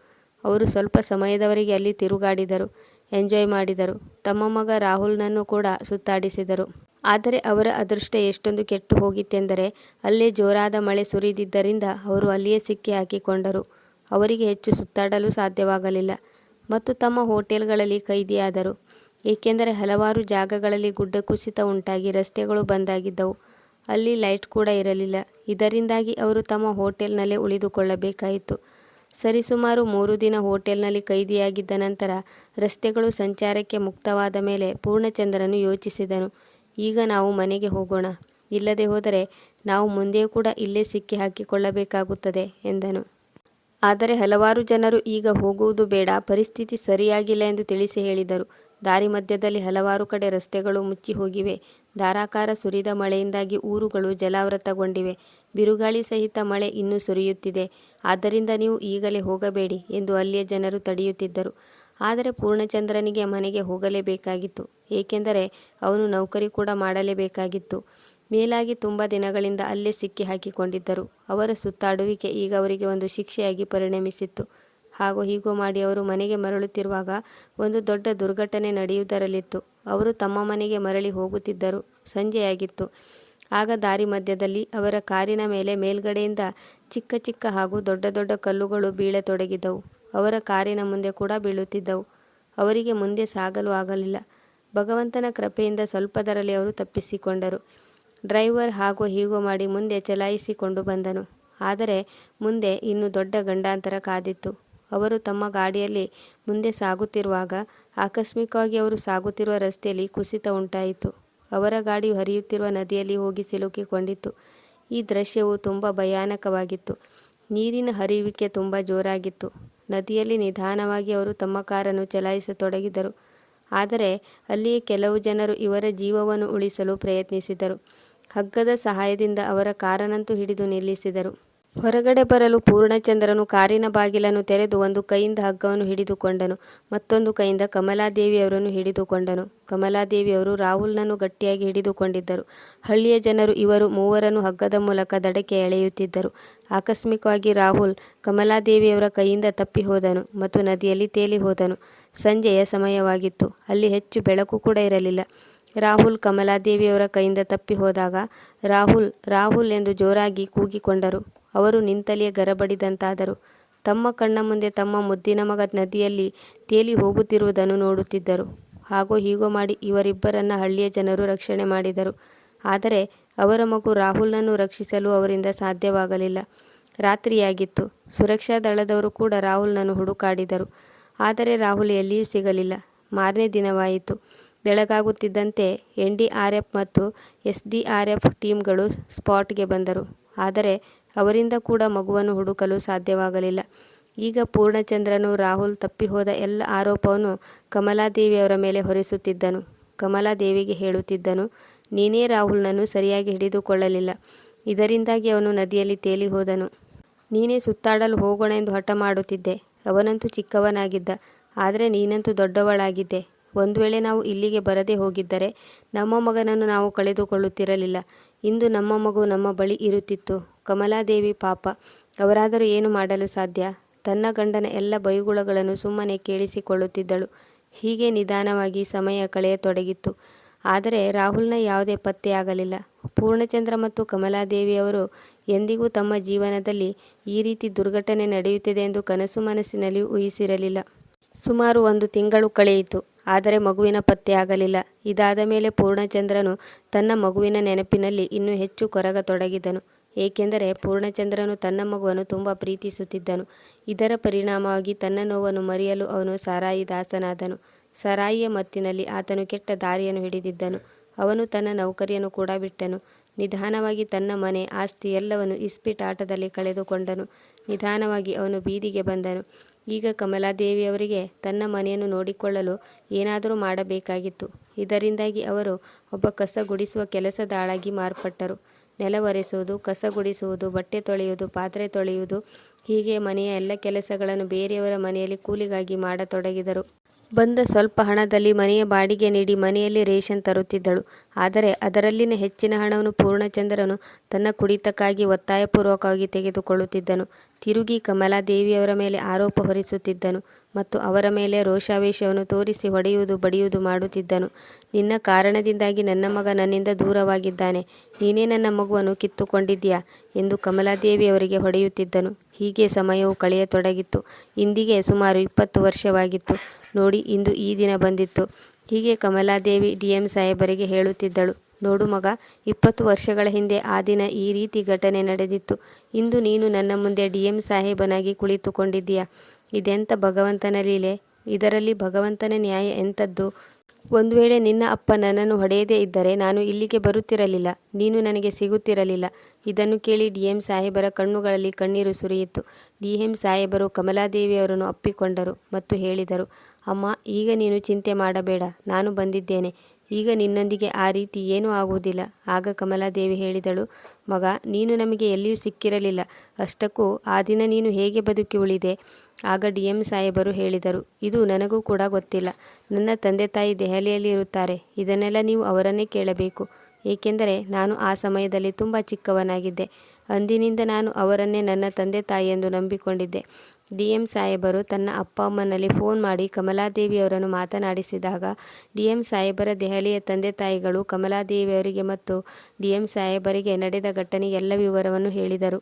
ಅವರು ಸ್ವಲ್ಪ ಸಮಯದವರೆಗೆ ಅಲ್ಲಿ ತಿರುಗಾಡಿದರು. ಎಂಜಾಯ್ ಮಾಡಿದರು. ತಮ್ಮ ಮಗ ರಾಹುಲ್ನನ್ನು ಕೂಡ ಸುತ್ತಾಡಿಸಿದರು. ಆದರೆ ಅವರ ಅದೃಷ್ಟ ಎಷ್ಟೊಂದು ಕೆಟ್ಟು ಹೋಗಿತ್ತೆಂದರೆ ಅಲ್ಲೇ ಜೋರಾದ ಮಳೆ ಸುರಿದಿದ್ದರಿಂದ ಅವರು ಅಲ್ಲಿಯೇ ಸಿಕ್ಕಿ ಹಾಕಿಕೊಂಡರು. ಅವರಿಗೆ ಹೆಚ್ಚು ಸುತ್ತಾಡಲು ಸಾಧ್ಯವಾಗಲಿಲ್ಲ. ಮತ್ತು ತಮ್ಮ ಹೋಟೆಲ್ಗಳಲ್ಲಿ ಕೈದಿಯಾದರು. ಏಕೆಂದರೆ ಹಲವಾರು ಜಾಗಗಳಲ್ಲಿ ಗುಡ್ಡ ಕುಸಿತ ಉಂಟಾಗಿ ರಸ್ತೆಗಳು ಬಂದಾಗಿದ್ದವು. ಅಲ್ಲಿ ಲೈಟ್ ಕೂಡ ಇರಲಿಲ್ಲ. ಇದರಿಂದಾಗಿ ಅವರು ತಮ್ಮ ಹೋಟೆಲ್ನಲ್ಲೇ ಉಳಿದುಕೊಳ್ಳಬೇಕಾಯಿತು. ಸರಿಸುಮಾರು ಮೂರು ದಿನ ಹೋಟೆಲ್ನಲ್ಲಿ ಕೈದಿಯಾಗಿದ್ದ ನಂತರ ರಸ್ತೆಗಳು ಸಂಚಾರಕ್ಕೆ ಮುಕ್ತವಾದ ಮೇಲೆ ಪೂರ್ಣಚಂದ್ರನು ಯೋಚಿಸಿದನು. ಈಗ ನಾವು ಮನೆಗೆ ಹೋಗೋಣ. ಇಲ್ಲದೆ ಹೋದರೆ ನಾವು ಮುಂದೆ ಕೂಡ ಇಲ್ಲೇ ಸಿಕ್ಕಿ ಹಾಕಿಕೊಳ್ಳಬೇಕಾಗುತ್ತದೆ ಎಂದನು. ಆದರೆ ಹಲವಾರು ಜನರು ಈಗ ಹೋಗುವುದು ಬೇಡ, ಪರಿಸ್ಥಿತಿ ಸರಿಯಾಗಿಲ್ಲ ಎಂದು ತಿಳಿಸಿ ಹೇಳಿದರು. ದಾರಿ ಮಧ್ಯದಲ್ಲಿ ಹಲವಾರು ಕಡೆ ರಸ್ತೆಗಳು ಮುಚ್ಚಿ ಹೋಗಿವೆ. ಧಾರಾಕಾರ ಸುರಿದ ಮಳೆಯಿಂದಾಗಿ ಊರುಗಳು ಜಲಾವೃತಗೊಂಡಿವೆ. ಬಿರುಗಾಳಿ ಸಹಿತ ಮಳೆ ಇನ್ನೂ ಸುರಿಯುತ್ತಿದೆ. ಆದ್ದರಿಂದ ನೀವು ಈಗಲೇ ಹೋಗಬೇಡಿ ಎಂದು ಅಲ್ಲಿಯ ಜನರು ತಡೆಯುತ್ತಿದ್ದರು. ಆದರೆ ಪೂರ್ಣಚಂದ್ರನಿಗೆ ಮನೆಗೆ ಹೋಗಲೇಬೇಕಾಗಿತ್ತು. ಏಕೆಂದರೆ ಅವನು ನೌಕರಿ ಕೂಡ ಮಾಡಲೇಬೇಕಾಗಿತ್ತು. ಮೇಲಾಗಿ ತುಂಬ ದಿನಗಳಿಂದ ಅಲ್ಲೇ ಸಿಕ್ಕಿ ಹಾಕಿಕೊಂಡಿದ್ದರು ಅವರ ಸುತ್ತಾಡುವಿಕೆ ಈಗ ಅವರಿಗೆ ಒಂದು ಶಿಕ್ಷೆಯಾಗಿ ಪರಿಣಮಿಸಿತ್ತು. ಹಾಗೂ ಹೀಗೂ ಮಾಡಿ ಅವರು ಮನೆಗೆ ಮರಳುತ್ತಿರುವಾಗ ಒಂದು ದೊಡ್ಡ ದುರ್ಘಟನೆ ನಡೆಯುವುದರಲ್ಲಿತ್ತು. ಅವರು ತಮ್ಮ ಮನೆಗೆ ಮರಳಿ ಹೋಗುತ್ತಿದ್ದರು. ಸಂಜೆಯಾಗಿತ್ತು. ಆಗ ದಾರಿ ಮಧ್ಯದಲ್ಲಿ ಅವರ ಕಾರಿನ ಮೇಲೆ ಮೇಲ್ಗಡೆಯಿಂದ ಚಿಕ್ಕ ಚಿಕ್ಕ ಹಾಗೂ ದೊಡ್ಡ ದೊಡ್ಡ ಕಲ್ಲುಗಳು ಬೀಳತೊಡಗಿದವು. ಅವರ ಕಾರಿನ ಮುಂದೆ ಕೂಡ ಬೀಳುತ್ತಿದ್ದವು. ಅವರಿಗೆ ಮುಂದೆ ಸಾಗಲು ಆಗಲಿಲ್ಲ. ಭಗವಂತನ ಕೃಪೆಯಿಂದ ಸ್ವಲ್ಪದರಲ್ಲಿ ಅವರು ತಪ್ಪಿಸಿಕೊಂಡರು. ಡ್ರೈವರ್ ಹಾಗೂ ಹೀಗೂ ಮಾಡಿ ಮುಂದೆ ಚಲಾಯಿಸಿಕೊಂಡು ಬಂದನು. ಆದರೆ ಮುಂದೆ ಇನ್ನು ದೊಡ್ಡ ಗಂಡಾಂತರ ಕಾದಿತ್ತು. ಅವರು ತಮ್ಮ ಗಾಡಿಯಲ್ಲಿ ಮುಂದೆ ಸಾಗುತ್ತಿರುವಾಗ ಆಕಸ್ಮಿಕವಾಗಿ ಅವರು ಸಾಗುತ್ತಿರುವ ರಸ್ತೆಯಲ್ಲಿ ಕುಸಿತ ಉಂಟಾಯಿತು. ಅವರ ಗಾಡಿಯು ಹರಿಯುತ್ತಿರುವ ನದಿಯಲ್ಲಿ ಹೋಗಿ ಸಿಲುಕಿಕೊಂಡಿತ್ತು ಈ ದೃಶ್ಯವು ತುಂಬ ಭಯಾನಕವಾಗಿತ್ತು. ನೀರಿನ ಹರಿಯುವಿಕೆ ತುಂಬ ಜೋರಾಗಿತ್ತು. ನದಿಯಲ್ಲಿ ನಿಧಾನವಾಗಿ ಅವರು ತಮ್ಮ ಕಾರನ್ನು ಚಲಾಯಿಸತೊಡಗಿದರು. ಆದರೆ ಅಲ್ಲಿಯೇ ಕೆಲವು ಜನರು ಇವರ ಜೀವವನ್ನು ಉಳಿಸಲು ಪ್ರಯತ್ನಿಸಿದರು. ಹಗ್ಗದ ಸಹಾಯದಿಂದ ಅವರ ಕಾರನಂತೂ ಹಿಡಿದು ನಿಲ್ಲಿಸಿದರು. ಹೊರಗಡೆ ಬರಲು ಪೂರ್ಣಚಂದ್ರನು ಕಾರಿನ ಬಾಗಿಲನ್ನು ತೆರೆದು ಒಂದು ಕೈಯಿಂದ ಹಗ್ಗವನ್ನು ಹಿಡಿದುಕೊಂಡನು. ಮತ್ತೊಂದು ಕೈಯಿಂದ ಕಮಲಾದೇವಿಯವರನ್ನು ಹಿಡಿದುಕೊಂಡನು. ಕಮಲಾದೇವಿಯವರು ರಾಹುಲ್ನನ್ನು ಗಟ್ಟಿಯಾಗಿ ಹಿಡಿದುಕೊಂಡಿದ್ದರು. ಹಳ್ಳಿಯ ಜನರು ಇವರು ಮೂವರನ್ನು ಹಗ್ಗದ ಮೂಲಕ ದಡಕ್ಕೆ ಎಳೆಯುತ್ತಿದ್ದರು. ಆಕಸ್ಮಿಕವಾಗಿ ರಾಹುಲ್ ಕಮಲಾದೇವಿಯವರ ಕೈಯಿಂದ ತಪ್ಪಿ ಹೋದನು ಮತ್ತು ನದಿಯಲ್ಲಿ ತೇಲಿ ಹೋದನು. ಸಂಜೆಯ ಸಮಯವಾಗಿತ್ತು. ಅಲ್ಲಿ ಹೆಚ್ಚು ಬೆಳಕು ಕೂಡ ಇರಲಿಲ್ಲ. ರಾಹುಲ್ ಕಮಲಾದೇವಿಯವರ ಕೈಯಿಂದ ತಪ್ಪಿ ಹೋದಾಗ ರಾಹುಲ್ ರಾಹುಲ್ ಎಂದು ಜೋರಾಗಿ ಕೂಗಿಕೊಂಡರು. ಅವರು ನಿಂತಲ್ಲಿಯೇ ಗರಬಡಿದಂತಾದರು. ತಮ್ಮ ಕಣ್ಣ ಮುಂದೆ ತಮ್ಮ ಮುದ್ದಿನ ಮಗ ನದಿಯಲ್ಲಿ ತೇಲಿ ಹೋಗುತ್ತಿರುವುದನ್ನು ನೋಡುತ್ತಿದ್ದರು. ಹಾಗೂ ಹೀಗೋ ಮಾಡಿ ಇವರಿಬ್ಬರನ್ನ ಹಳ್ಳಿಯ ಜನರು ರಕ್ಷಣೆ ಮಾಡಿದರು. ಆದರೆ ಅವರ ಮಗು ರಾಹುಲ್ನನ್ನು ರಕ್ಷಿಸಲು ಅವರಿಂದ ಸಾಧ್ಯವಾಗಲಿಲ್ಲ. ರಾತ್ರಿಯಾಗಿತ್ತು. ಸುರಕ್ಷಾ ದಳದವರು ಕೂಡ ರಾಹುಲ್ನನ್ನು ಹುಡುಕಾಡಿದರು. ಆದರೆ ರಾಹುಲ್ ಎಲ್ಲಿಯೂ ಸಿಗಲಿಲ್ಲ. ಮಾರನೇ ದಿನವಾಯಿತು. ಬೆಳಗಾಗುತ್ತಿದ್ದಂತೆ ಎನ್ ಡಿ ಆರ್ ಎಫ್ ಮತ್ತು ಎಸ್ ಡಿ ಆರ್ ಎಫ್ ಟೀಮ್ಗಳು ಸ್ಪಾಟ್ಗೆ ಬಂದರು. ಆದರೆ ಅವರಿಂದ ಕೂಡ ಮಗುವನ್ನು ಹುಡುಕಲು ಸಾಧ್ಯವಾಗಲಿಲ್ಲ. ಈಗ ಪೂರ್ಣಚಂದ್ರನು ರಾಹುಲ್ ತಪ್ಪಿಹೋದ ಎಲ್ಲ ಆರೋಪವನ್ನು ಕಮಲಾದೇವಿಯವರ ಮೇಲೆ ಹೊರಿಸುತ್ತಿದ್ದನು. ಕಮಲಾದೇವಿಗೆ ಹೇಳುತ್ತಿದ್ದನು, ನೀನೇ ರಾಹುಲ್ನನ್ನು ಸರಿಯಾಗಿ ಹಿಡಿದುಕೊಳ್ಳಲಿಲ್ಲ. ಇದರಿಂದಾಗಿ ಅವನು ನದಿಯಲ್ಲಿ ತೇಲಿ ಹೋದನು ನೀನೇ ಸುತ್ತಾಡಲು ಹೋಗೋಣ ಎಂದು ಹಠ ಮಾಡುತ್ತಿದ್ದೆ. ಅವನಂತೂ ಚಿಕ್ಕವನಾಗಿದ್ದ. ಆದರೆ ನೀನಂತೂ ದೊಡ್ಡವಳಾಗಿದ್ದೆ. ಒಂದು ವೇಳೆ ನಾವು ಇಲ್ಲಿಗೆ ಬರದೇ ಹೋಗಿದ್ದರೆ ನಮ್ಮ ಮಗನನ್ನು ನಾವು ಕಳೆದುಕೊಳ್ಳುತ್ತಿರಲಿಲ್ಲ. ಇಂದು ನಮ್ಮ ಮಗು ನಮ್ಮ ಬಳಿ ಇರುತ್ತಿತ್ತು. ಕಮಲಾದೇವಿ ಪಾಪ, ಅವರಾದರೂ ಏನು ಮಾಡಲು ಸಾಧ್ಯ? ತನ್ನ ಗಂಡನ ಎಲ್ಲ ಬೈಗುಳಗಳನ್ನು ಸುಮ್ಮನೆ ಕೇಳಿಸಿಕೊಳ್ಳುತ್ತಿದ್ದಳು. ಹೀಗೆ ನಿಧಾನವಾಗಿ ಸಮಯ ಕಳೆಯತೊಡಗಿತ್ತು. ಆದರೆ ರಾಹುಲ್ನ ಯಾವುದೇ ಪತ್ತೆಯಾಗಲಿಲ್ಲ ಪೂರ್ಣಚಂದ್ರ ಮತ್ತು ಕಮಲಾದೇವಿಯವರು ಎಂದಿಗೂ ತಮ್ಮ ಜೀವನದಲ್ಲಿ ಈ ರೀತಿ ದುರ್ಘಟನೆ ನಡೆಯುತ್ತಿದೆ ಎಂದು ಕನಸು ಮನಸ್ಸಿನಲ್ಲಿ ಊಹಿಸಿರಲಿಲ್ಲ. ಸುಮಾರು ಒಂದು ತಿಂಗಳು ಕಳೆಯಿತು. ಆದರೆ ಮಗುವಿನ ಪತ್ತೆಯಾಗಲಿಲ್ಲ ಇದಾದ ಮೇಲೆ ಪೂರ್ಣಚಂದ್ರನು ತನ್ನ ಮಗುವಿನ ನೆನಪಿನಲ್ಲಿ ಇನ್ನೂ ಹೆಚ್ಚು ಕೊರಗತೊಡಗಿದನು. ಏಕೆಂದರೆ ಪೂರ್ಣಚಂದ್ರನು ತನ್ನ ಮಗುವನ್ನು ತುಂಬ ಪ್ರೀತಿಸುತ್ತಿದ್ದನು. ಇದರ ಪರಿಣಾಮವಾಗಿ ತನ್ನ ನೋವನ್ನು ಮರೆಯಲು ಅವನು ಸಾರಾಯಿ ದಾಸನಾದನು. ಸರಾಯಿಯ ಮತ್ತಿನಲ್ಲಿ ಆತನು ಕೆಟ್ಟ ದಾರಿಯನ್ನು ಹಿಡಿದಿದ್ದನು. ಅವನು ತನ್ನ ನೌಕರಿಯನ್ನು ಕೂಡ ಬಿಟ್ಟನು. ನಿಧಾನವಾಗಿ ತನ್ನ ಮನೆ, ಆಸ್ತಿ ಎಲ್ಲವನ್ನು ಇಸ್ಪಿಟ್ ಆಟದಲ್ಲಿ ಕಳೆದುಕೊಂಡನು. ನಿಧಾನವಾಗಿ ಅವನು ಬೀದಿಗೆ ಬಂದನು. ಈಗ ಕಮಲಾದೇವಿಯವರಿಗೆ ತನ್ನ ಮನೆಯನ್ನು ನೋಡಿಕೊಳ್ಳಲು ಏನಾದರೂ ಮಾಡಬೇಕಾಗಿತ್ತು. ಇದರಿಂದಾಗಿ ಅವರು ಒಬ್ಬ ಕಸ ಗುಡಿಸುವ ಕೆಲಸದಾಳಾಗಿ ಮಾರ್ಪಟ್ಟರು. ನೆಲ ಒರೆಸುವುದು ಕಸ ಗುಡಿಸುವುದು ಬಟ್ಟೆ ತೊಳೆಯುವುದು, ಪಾತ್ರೆ ತೊಳೆಯುವುದು ಹೀಗೆ ಮನೆಯ ಎಲ್ಲ ಕೆಲಸಗಳನ್ನು ಬೇರೆಯವರ ಮನೆಯಲ್ಲಿ ಕೂಲಿಗಾಗಿ ಮಾಡತೊಡಗಿದರು. ಬಂದ ಸ್ವಲ್ಪ ಹಣದಲ್ಲಿ ಮನೆಯ ಬಾಡಿಗೆ ನೀಡಿ ಮನೆಯಲ್ಲಿ ರೇಷನ್ ತರುತ್ತಿದ್ದಳು. ಆದರೆ ಅದರಲ್ಲಿನ ಹೆಚ್ಚಿನ ಹಣವನ್ನು ಪೂರ್ಣಚಂದ್ರನು ತನ್ನ ಕುಡಿತಕ್ಕಾಗಿ ಒತ್ತಾಯಪೂರ್ವಕವಾಗಿ ತೆಗೆದುಕೊಳ್ಳುತ್ತಿದ್ದನು. ತಿರುಗಿ ಕಮಲಾದೇವಿಯವರ ಮೇಲೆ ಆರೋಪ ಹೊರಿಸುತ್ತಿದ್ದನು ಮತ್ತು ಅವರ ಮೇಲೆ ರೋಷಾವೇಶವನ್ನು ತೋರಿಸಿ ಹೊಡೆಯುವುದು ಬಡಿಯುವುದು ಮಾಡುತ್ತಿದ್ದನು. ನಿನ್ನ ಕಾರಣದಿಂದಾಗಿ ನನ್ನ ಮಗ ನನ್ನಿಂದ ದೂರವಾಗಿದ್ದಾನೆ. ನೀನೇ ನನ್ನ ಮಗುವನ್ನು ಕಿತ್ತುಕೊಂಡಿದ್ದೀಯಾ ಎಂದು ಕಮಲಾದೇವಿಯವರಿಗೆ ಹೊಡೆಯುತ್ತಿದ್ದನು. ಹೀಗೆ ಸಮಯವು ಕಳೆಯತೊಡಗಿತ್ತು. ಇಂದಿಗೆ ಸುಮಾರು ಇಪ್ಪತ್ತು ವರ್ಷವಾಗಿತ್ತು. ನೋಡಿ ಇಂದು ಈ ದಿನ ಬಂದಿತ್ತು. ಹೀಗೆ ಕಮಲಾದೇವಿ ಡಿ ಎಂ ಸಾಹೇಬರಿಗೆ ಹೇಳುತ್ತಿದ್ದಳು. ನೋಡು ಮಗ, ಇಪ್ಪತ್ತು ವರ್ಷಗಳ ಹಿಂದೆ ಆ ದಿನ ಈ ರೀತಿ ಘಟನೆ ನಡೆದಿತ್ತು. ಇಂದು ನೀನು ನನ್ನ ಮುಂದೆ ಡಿ ಎಂ ಸಾಹೇಬನಾಗಿ ಕುಳಿತುಕೊಂಡಿದ್ದೀಯ? ಇದೆಂಥ ಭಗವಂತನ ಲೀಲೆ? ಇದರಲ್ಲಿ ಭಗವಂತನ ನ್ಯಾಯ ಎಂಥದ್ದು ಒಂದು ವೇಳೆ ನಿನ್ನ ಅಪ್ಪ ನನ್ನನ್ನು ಹೊಡೆಯದೇ ಇದ್ದರೆ ನಾನು ಇಲ್ಲಿಗೆ ಬರುತ್ತಿರಲಿಲ್ಲ. ನೀನು ನನಗೆ ಸಿಗುತ್ತಿರಲಿಲ್ಲ. ಇದನ್ನು ಕೇಳಿ ಡಿ ಎಂ ಸಾಹೇಬರ ಕಣ್ಣುಗಳಲ್ಲಿ ಕಣ್ಣೀರು ಸುರಿಯಿತು. ಡಿ ಎಂ ಸಾಹೇಬರು ಕಮಲಾದೇವಿಯವರನ್ನು ಅಪ್ಪಿಕೊಂಡರು ಮತ್ತು ಹೇಳಿದರು ಅಮ್ಮ, ಈಗ ನೀನು ಚಿಂತೆ ಮಾಡಬೇಡ, ನಾನು ಬಂದಿದ್ದೇನೆ. ಈಗ ನಿನ್ನೊಂದಿಗೆ ಆ ರೀತಿ ಏನೂ ಆಗುವುದಿಲ್ಲ. ಆಗ ಕಮಲಾದೇವಿ ಹೇಳಿದಳು, ಮಗ, ನೀನು ನಮಗೆ ಎಲ್ಲಿಯೂ ಸಿಕ್ಕಿರಲಿಲ್ಲ. ಅಷ್ಟಕ್ಕೂ ಆ ದಿನ ನೀನು ಹೇಗೆ ಬದುಕಿ ಉಳಿದೆ? ಆಗ ಡಿ ಎಂ ಸಾಹೇಬರು ಹೇಳಿದರು, ಇದು ನನಗೂ ಕೂಡ ಗೊತ್ತಿಲ್ಲ. ನನ್ನ ತಂದೆ ತಾಯಿ ದೆಹಲಿಯಲ್ಲಿ ಇರುತ್ತಾರೆ, ಇದನ್ನೆಲ್ಲ ನೀವು ಅವರನ್ನೇ ಕೇಳಬೇಕು. ಏಕೆಂದರೆ ನಾನು ಆ ಸಮಯದಲ್ಲಿ ತುಂಬ ಚಿಕ್ಕವನಾಗಿದ್ದೆ. ಅಂದಿನಿಂದ ನಾನು ಅವರನ್ನೇ ನನ್ನ ತಂದೆ ತಾಯಿ ಎಂದು ನಂಬಿಕೊಂಡಿದ್ದೆ. ಡಿ ಎಂ ಸಾಹೇಬರು ತನ್ನ ಅಪ್ಪ ಅಮ್ಮನಲ್ಲಿ ಫೋನ್ ಮಾಡಿ ಕಮಲಾದೇವಿಯವರನ್ನು ಮಾತನಾಡಿಸಿದಾಗ ಡಿಎಂ ಸಾಹೇಬರ ದೆಹಲಿಯ ತಂದೆ ತಾಯಿಗಳು ಕಮಲಾದೇವಿಯವರಿಗೆ ಮತ್ತು ಡಿಎಂ ಸಾಹೇಬರಿಗೆ ನಡೆದ ಘಟನೆ ಎಲ್ಲ ವಿವರವನ್ನು ಹೇಳಿದರು.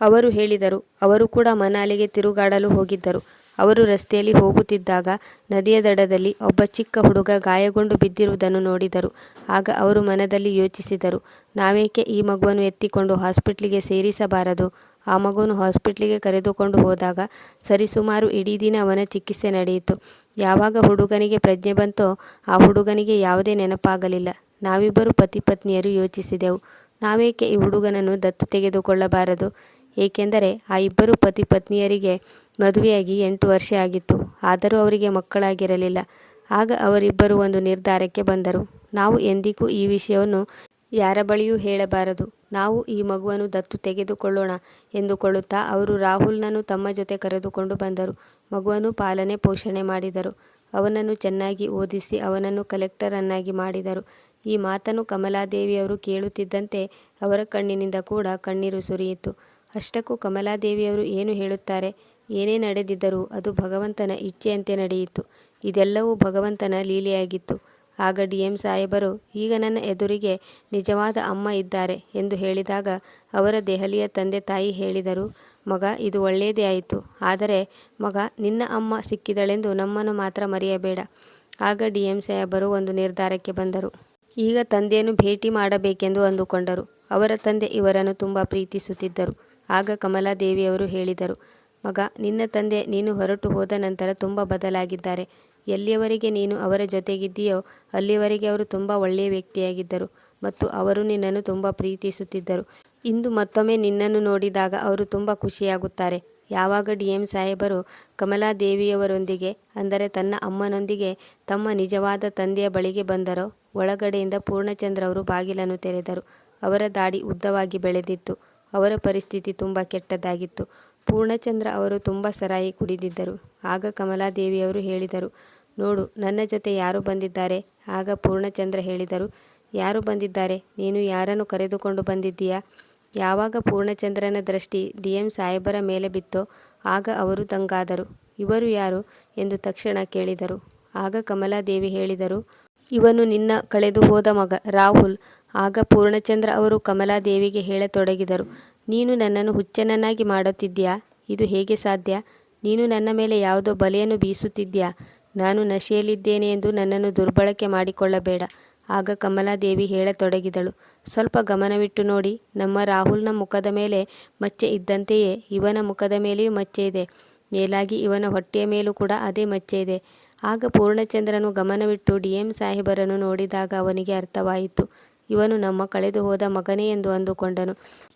ಅವರು ಹೇಳಿದರು, ಅವರು ಕೂಡ ಮನಾಲಿಗೆ ತಿರುಗಾಡಲು ಹೋಗಿದ್ದರು. ಅವರು ರಸ್ತೆಯಲ್ಲಿ ಹೋಗುತ್ತಿದ್ದಾಗ ನದಿಯ ದಡದಲ್ಲಿ ಒಬ್ಬ ಚಿಕ್ಕ ಹುಡುಗ ಗಾಯಗೊಂಡು ಬಿದ್ದಿರುವುದನ್ನು ನೋಡಿದರು. ಆಗ ಅವರು ಮನದಲ್ಲಿ ಯೋಚಿಸಿದರು, ನಾವೇಕೆ ಈ ಮಗುವನ್ನು ಎತ್ತಿಕೊಂಡು ಹಾಸ್ಪಿಟ್ಲಿಗೆ ಸೇರಿಸಬಾರದು? ಆ ಮಗುವನ್ನು ಹಾಸ್ಪಿಟ್ಲಿಗೆ ಕರೆದುಕೊಂಡು ಹೋದಾಗ ಸರಿಸುಮಾರು ಇಡೀ ದಿನ ಅವನ ಚಿಕಿತ್ಸೆ ನಡೆಯಿತು. ಯಾವಾಗ ಹುಡುಗನಿಗೆ ಪ್ರಜ್ಞೆ ಬಂತೋ ಆ ಹುಡುಗನಿಗೆ ಯಾವುದೇ ನೆನಪಾಗಲಿಲ್ಲ. ನಾವಿಬ್ಬರು ಪತಿ ಪತ್ನಿಯರು ಯೋಚಿಸಿದೆವು. ನಾವೇಕೆ ಈ ಹುಡುಗನನ್ನು ದತ್ತು ತೆಗೆದುಕೊಳ್ಳಬಾರದು? ಏಕೆಂದರೆ ಆ ಇಬ್ಬರು ಪತಿ ಪತ್ನಿಯರಿಗೆ ಮದುವೆಯಾಗಿ ಎಂಟು ವರ್ಷ ಆಗಿತ್ತು. ಆದರೂ ಅವರಿಗೆ ಮಕ್ಕಳಾಗಿರಲಿಲ್ಲ. ಆಗ ಅವರಿಬ್ಬರು ಒಂದು ನಿರ್ಧಾರಕ್ಕೆ ಬಂದರು. ನಾವು ಎಂದಿಗೂ ಈ ವಿಷಯವನ್ನು ಯಾರ ಬಳಿಯೂ ಹೇಳಬಾರದು. ನಾವು ಈ ಮಗುವನ್ನು ದತ್ತು ತೆಗೆದುಕೊಳ್ಳೋಣ ಎಂದುಕೊಳ್ಳುತ್ತಾ ಅವರು ರಾಹುಲ್ನನ್ನು ತಮ್ಮ ಜೊತೆ ಕರೆದುಕೊಂಡು ಬಂದರು. ಮಗುವನ್ನು ಪಾಲನೆ ಪೋಷಣೆ ಮಾಡಿದರು. ಅವನನ್ನು ಚೆನ್ನಾಗಿ ಓದಿಸಿ ಅವನನ್ನು ಕಲೆಕ್ಟರನ್ನಾಗಿ ಮಾಡಿದರು. ಈ ಮಾತನ್ನು ಕಮಲಾದೇವಿಯವರು ಕೇಳುತ್ತಿದ್ದಂತೆ ಅವರ ಕಣ್ಣಿನಿಂದ ಕೂಡ ಕಣ್ಣೀರು ಸುರಿಯಿತು. ಅಷ್ಟಕ್ಕೂ ಕಮಲಾದೇವಿಯವರು ಏನು ಹೇಳುತ್ತಾರೆ? ಏನೇ ನಡೆದಿದ್ದರೂ ಅದು ಭಗವಂತನ ಇಚ್ಛೆಯಂತೆ ನಡೆಯಿತು. ಇದೆಲ್ಲವೂ ಭಗವಂತನ ಲೀಲೆಯಾಗಿತ್ತು. ಆಗ ಡಿ ಎಂ ಸಾಹೇಬರು, ಈಗ ನನ್ನ ಎದುರಿಗೆ ನಿಜವಾದ ಅಮ್ಮ ಇದ್ದಾರೆ ಎಂದು ಹೇಳಿದಾಗ ಅವರ ದೆಹಲಿಯ ತಂದೆ ತಾಯಿ ಹೇಳಿದರು, ಮಗ, ಇದು ಒಳ್ಳೆಯದೇ ಆಯಿತು. ಆದರೆ ಮಗ, ನಿನ್ನ ಅಮ್ಮ ಸಿಕ್ಕಿದಳೆಂದು ನಮ್ಮನ್ನು ಮಾತ್ರ ಮರೆಯಬೇಡ ಆಗ ಡಿ ಎಂ ಸಾಹೇಬರು ಒಂದು ನಿರ್ಧಾರಕ್ಕೆ ಬಂದರು. ಈಗ ತಂದೆಯನ್ನು ಭೇಟಿ ಮಾಡಬೇಕೆಂದು ಅಂದುಕೊಂಡರು. ಅವರ ತಂದೆ ಇವರನ್ನು ತುಂಬ ಪ್ರೀತಿಸುತ್ತಿದ್ದರು. ಆಗ ಕಮಲಾದೇವಿಯವರು ಹೇಳಿದರು, ಮಗ, ನಿನ್ನ ತಂದೆ ನೀನು ಹೊರಟು ಹೋದ ನಂತರ ತುಂಬ ಬದಲಾಗಿದ್ದಾರೆ. ಎಲ್ಲಿಯವರೆಗೆ ನೀನು ಅವರ ಜೊತೆಗಿದ್ದೀಯೋ ಅಲ್ಲಿಯವರೆಗೆ ಅವರು ತುಂಬ ಒಳ್ಳೆಯ ವ್ಯಕ್ತಿಯಾಗಿದ್ದರು ಮತ್ತು ಅವರು ನಿನ್ನನ್ನು ತುಂಬ ಪ್ರೀತಿಸುತ್ತಿದ್ದರು. ಇಂದು ಮತ್ತೊಮ್ಮೆ ನಿನ್ನನ್ನು ನೋಡಿದಾಗ ಅವರು ತುಂಬ ಖುಷಿಯಾಗುತ್ತಾರೆ. ಯಾವಾಗ ಡಿ ಎಂ ಸಾಹೇಬರು ಕಮಲಾದೇವಿಯವರೊಂದಿಗೆ, ಅಂದರೆ ತನ್ನ ಅಮ್ಮನೊಂದಿಗೆ, ತಮ್ಮ ನಿಜವಾದ ತಂದೆಯ ಬಳಿಗೆ ಬಂದರೋ, ಒಳಗಡೆಯಿಂದ ಪೂರ್ಣಚಂದ್ರ ಅವರು ಬಾಗಿಲನ್ನು ತೆರೆದರು. ಅವರ ದಾಡಿ ಉದ್ದವಾಗಿ ಬೆಳೆದಿತ್ತು. ಅವರ ಪರಿಸ್ಥಿತಿ ತುಂಬ ಕೆಟ್ಟದಾಗಿತ್ತು ಪೂರ್ಣಚಂದ್ರ ಅವರು ತುಂಬ ಸರಾಯಿ ಕುಡಿದಿದ್ದರು. ಆಗ ಕಮಲಾದೇವಿಯವರು ಹೇಳಿದರು ನೋಡು, ನನ್ನ ಜೊತೆ ಯಾರು ಬಂದಿದ್ದಾರೆ? ಆಗ ಪೂರ್ಣಚಂದ್ರ ಹೇಳಿದರು, ಯಾರು ಬಂದಿದ್ದಾರೆ? ನೀನು ಯಾರನ್ನು ಕರೆದುಕೊಂಡು ಬಂದಿದ್ದೀಯಾ? ಯಾವಾಗ ಪೂರ್ಣಚಂದ್ರನ ದೃಷ್ಟಿ ಡಿ ಎಂ ಸಾಹೇಬರ ಮೇಲೆ ಬಿತ್ತೋ, ಆಗ ಅವರು ದಂಗಾದರು ಇವರು ಯಾರು? ಎಂದು ತಕ್ಷಣ ಕೇಳಿದರು. ಆಗ ಕಮಲಾದೇವಿ ಹೇಳಿದರು, ಇವನು ನಿನ್ನ ಕಳೆದು ಹೋದ ಮಗ ರಾಹುಲ್. ಆಗ ಪೂರ್ಣಚಂದ್ರ ಅವರು ಕಮಲಾದೇವಿಗೆ ಹೇಳತೊಡಗಿದರು, ನೀನು ನನ್ನನ್ನು ಹುಚ್ಚನನ್ನಾಗಿ ಮಾಡುತ್ತಿದ್ದೀಯಾ? ಇದು ಹೇಗೆ ಸಾಧ್ಯ? ನೀನು ನನ್ನ ಮೇಲೆ ಯಾವುದೋ ಬಲೆಯನ್ನು ಬೀಸುತ್ತಿದ್ದೀಯಾ? ನಾನು ನಶೆಯಲ್ಲಿದ್ದೇನೆ ಎಂದು ನನ್ನನ್ನು ದುರ್ಬಳಕೆ ಮಾಡಿಕೊಳ್ಳಬೇಡ. ಆಗ ಕಮಲಾದೇವಿ ಹೇಳತೊಡಗಿದಳು. ಸ್ವಲ್ಪ ಗಮನವಿಟ್ಟು ನೋಡಿ, ನಮ್ಮ ರಾಹುಲ್ನ ಮುಖದ ಮೇಲೆ ಮಚ್ಚೆ ಇದ್ದಂತೆಯೇ, ಇವನ ಮುಖದ ಮೇಲೆಯೂ ಮಚ್ಚೆ ಇದೆ. ಮೇಲಾಗಿ ಇವನ ಹೊಟ್ಟೆಯ ಮೇಲೂ ಕೂಡ ಅದೇ ಮಚ್ಚೆ ಇದೆ. ಆಗ ಪೂರ್ಣಚಂದ್ರನು ಗಮನವಿಟ್ಟು ಡಿ ಎಂ ಸಾಹೇಬರನ್ನು ನೋಡಿದಾಗ ಅವನಿಗೆ ಅರ್ಥವಾಯಿತು. ಇವನು ನಮ್ಮ ಕಳೆದು ಹೋದ ಮಗನೇ ಎಂದು ಅಂದುಕೊಂಡನು.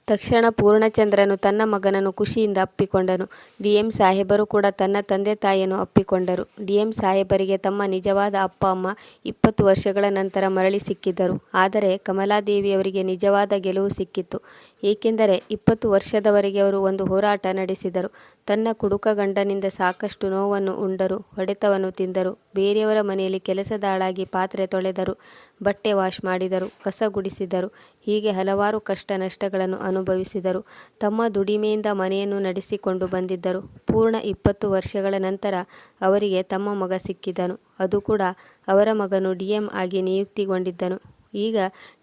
ತಕ್ಷಣ ಪೂರ್ಣಚಂದ್ರನು ತನ್ನ ಮಗನನ್ನು ಖುಷಿಯಿಂದ ಅಪ್ಪಿಕೊಂಡನು. ಡಿಎಂ ಸಾಹೇಬರು ಕೂಡ ತನ್ನ ತಂದೆ ತಾಯಿಯನ್ನು ಅಪ್ಪಿಕೊಂಡರು. ಡಿ ಎಂ ಸಾಹೇಬರಿಗೆ ತಮ್ಮ ನಿಜವಾದ ಅಪ್ಪ, ಅಮ್ಮ ಇಪ್ಪತ್ತು ವರ್ಷಗಳ ನಂತರ ಮರಳಿ ಸಿಕ್ಕಿದ್ದರು. ಆದರೆ ಕಮಲಾದೇವಿಯವರಿಗೆ ನಿಜವಾದ ಗೆಲುವು ಸಿಕ್ಕಿತ್ತು. ಏಕೆಂದರೆ ಇಪ್ಪತ್ತು ವರ್ಷದವರೆಗೆ ಅವರು ಒಂದು ಹೋರಾಟ ನಡೆಸಿದರು. ತನ್ನ ಕುಡುಕ ಗಂಡನಿಂದ ಸಾಕಷ್ಟು ನೋವನ್ನು ಉಂಡರು, ಹೊಡೆತವನ್ನು ತಿಂದರು. ಬೇರೆಯವರ ಮನೆಯಲ್ಲಿ ಕೆಲಸದಾಳಾಗಿ ಪಾತ್ರೆ ತೊಳೆದರು, ಬಟ್ಟೆ ವಾಶ್ ಮಾಡಿದರು, ಕಸ ಗುಡಿಸಿದರು. ಹೀಗೆ ಹಲವಾರು ಕಷ್ಟ ನಷ್ಟಗಳನ್ನು ಅನುಭವಿಸಿದರು. ತಮ್ಮ ದುಡಿಮೆಯಿಂದ ಮನೆಯನ್ನು ನಡೆಸಿಕೊಂಡು ಬಂದಿದ್ದರು. ಪೂರ್ಣ ಇಪ್ಪತ್ತು ವರ್ಷಗಳ ನಂತರ ಅವರಿಗೆ ತಮ್ಮ ಮಗ ಸಿಕ್ಕಿದನು. ಅದು ಕೂಡ ಅವರ ಮಗನು ಡಿಎಂ ಆಗಿ ನಿಯುಕ್ತಿಗೊಂಡಿದ್ದನು. ಈಗ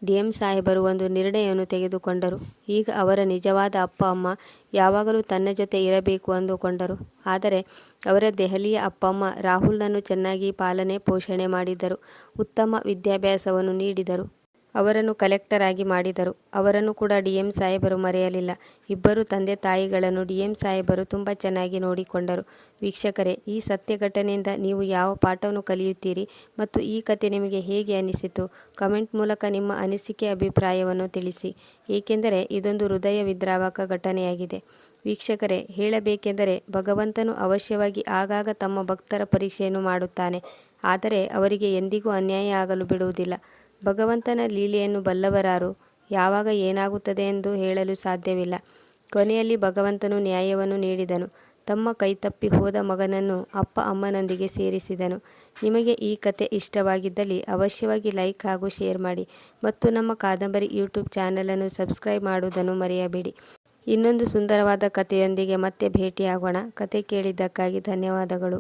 ಡಿ ಎಂ ಸಾಹೇಬರು ಒಂದು ನಿರ್ಣಯವನ್ನು ತೆಗೆದುಕೊಂಡರು. ಈಗ ಅವರ ನಿಜವಾದ ಅಪ್ಪ, ಅಮ್ಮ ಯಾವಾಗಲೂ ತನ್ನ ಜೊತೆ ಇರಬೇಕು ಅಂದುಕೊಂಡರು. ಆದರೆ ಅವರ ದೆಹಲಿಯ ಅಪ್ಪ, ಅಮ್ಮ ರಾಹುಲ್ನನ್ನು ಚೆನ್ನಾಗಿ ಪಾಲನೆ, ಪೋಷಣೆ ಮಾಡಿದರು ಉತ್ತಮ ವಿದ್ಯಾಭ್ಯಾಸವನ್ನು ನೀಡಿದರು. ಅವರನ್ನು ಕಲೆಕ್ಟರ್ ಆಗಿ ಮಾಡಿದರು. ಅವರನ್ನು ಕೂಡ ಡಿ ಎಂ ಸಾಹೇಬರು ಮರೆಯಲಿಲ್ಲ. ಇಬ್ಬರು ತಂದೆ ತಾಯಿಗಳನ್ನು ಡಿ ಎಂ ಸಾಹೇಬರು ತುಂಬ ಚೆನ್ನಾಗಿ ನೋಡಿಕೊಂಡರು. ವೀಕ್ಷಕರೇ, ಈ ಸತ್ಯ ಘಟನೆಯಿಂದ ನೀವು ಯಾವ ಪಾಠವನ್ನು ಕಲಿಯುತ್ತೀರಿ ಮತ್ತು ಈ ಕತೆ ನಿಮಗೆ ಹೇಗೆ ಅನಿಸಿತು? ಕಮೆಂಟ್ ಮೂಲಕ ನಿಮ್ಮ ಅನಿಸಿಕೆ ಅಭಿಪ್ರಾಯವನ್ನು ತಿಳಿಸಿ. ಏಕೆಂದರೆ ಇದೊಂದು ಹೃದಯ ವಿದ್ರಾವಕ ಘಟನೆಯಾಗಿದೆ. ವೀಕ್ಷಕರೇ, ಹೇಳಬೇಕೆಂದರೆ ಭಗವಂತನು ಅವಶ್ಯವಾಗಿ ಆಗಾಗ ತಮ್ಮ ಭಕ್ತರ ಪರೀಕ್ಷೆಯನ್ನು ಮಾಡುತ್ತಾನೆ. ಆದರೆ ಅವರಿಗೆ ಎಂದಿಗೂ ಅನ್ಯಾಯ ಆಗಲು ಬಿಡುವುದಿಲ್ಲ. ಭಗವಂತನ ಲೀಲೆಯನ್ನು ಬಲ್ಲವರಾರು, ಯಾವಾಗ ಏನಾಗುತ್ತದೆ ಎಂದು ಹೇಳಲು ಸಾಧ್ಯವಿಲ್ಲ. ಕೊನೆಯಲ್ಲಿ ಭಗವಂತನು ನ್ಯಾಯವನ್ನು ನೀಡಿದನು. ತಮ್ಮ ಕೈತಪ್ಪಿ ಹೋದ ಮಗನನ್ನು ಅಪ್ಪ ಅಮ್ಮನೊಂದಿಗೆ ಸೇರಿಸಿದನು. ನಿಮಗೆ ಈ ಕತೆ ಇಷ್ಟವಾಗಿದ್ದಲ್ಲಿ ಅವಶ್ಯವಾಗಿ ಲೈಕ್ ಹಾಗೂ ಶೇರ್ ಮಾಡಿ ಮತ್ತು ನಮ್ಮ ಕಾದಂಬರಿ ಯೂಟ್ಯೂಬ್ ಚಾನಲನ್ನು ಸಬ್ಸ್ಕ್ರೈಬ್ ಮಾಡುವುದನ್ನು ಮರೆಯಬೇಡಿ. ಇನ್ನೊಂದು ಸುಂದರವಾದ ಕಥೆಯೊಂದಿಗೆ ಮತ್ತೆ ಭೇಟಿಯಾಗೋಣ. ಕತೆ ಕೇಳಿದ್ದಕ್ಕಾಗಿ ಧನ್ಯವಾದಗಳು.